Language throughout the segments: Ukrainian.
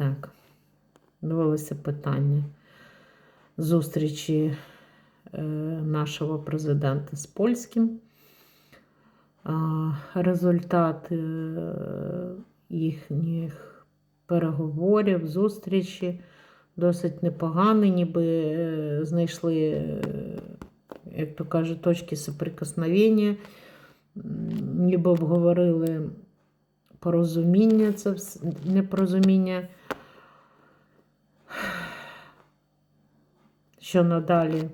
Так, дивилися питання зустрічі е, нашого президента з польським. А, Результати е, їхніх переговорів, зустрічі досить непогані, ніби е, знайшли, як то кажуть, точки соприкосновення, ніби обговорили порозуміння, це вс- непорозуміння. Що надалі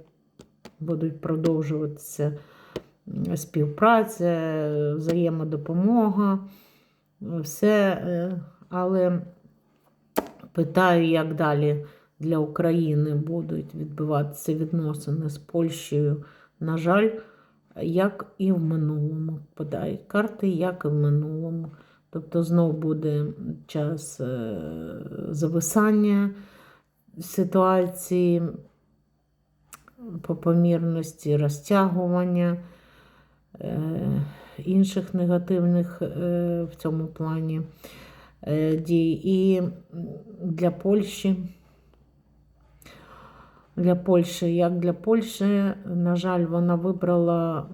будуть продовжуватися співпраця, взаємодопомога, все. е, Але питаю, як далі для України будуть відбуватися відносини з Польщею. На жаль, як і в минулому подають карти, як і в минулому. Тобто знов буде час е, зависання ситуації, по помірності розтягування е, інших негативних е, в цьому плані дій. І для Польщі. Для Польщі, як для Польщі, на жаль, вона вибрала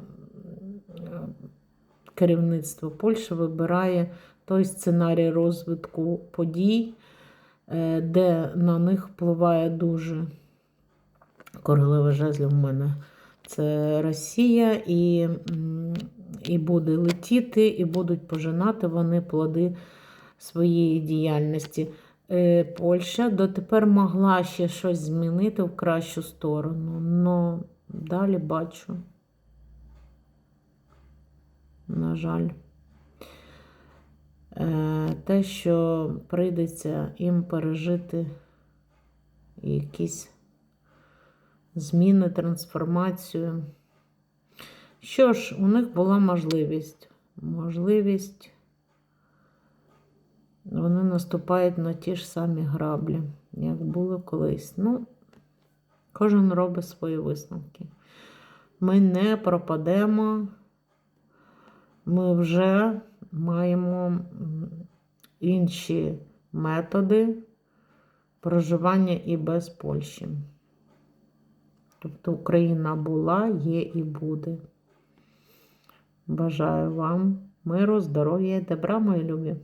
керівництво Польщі вибирає той сценарій розвитку подій, е, де на них впливає дуже королева жезлів в мене. Це Росія, і, і буде летіти, і будуть пожинати вони плоди своєї діяльності. Е, Польща дотепер могла ще щось змінити в кращу сторону, але далі бачу. На жаль, Е, те, що прийдеться їм пережити якісь зміни, трансформацію. Що ж, у них була можливість. Можливість. Вони наступають на ті ж самі граблі, як було колись. Ну, кожен робить свої висновки. Ми не пропадемо. Ми вже маємо інші методи проживання і без Польщі. Тобто Україна була, є і буде. Бажаю вам миру, здоров'я і добра, мої любі.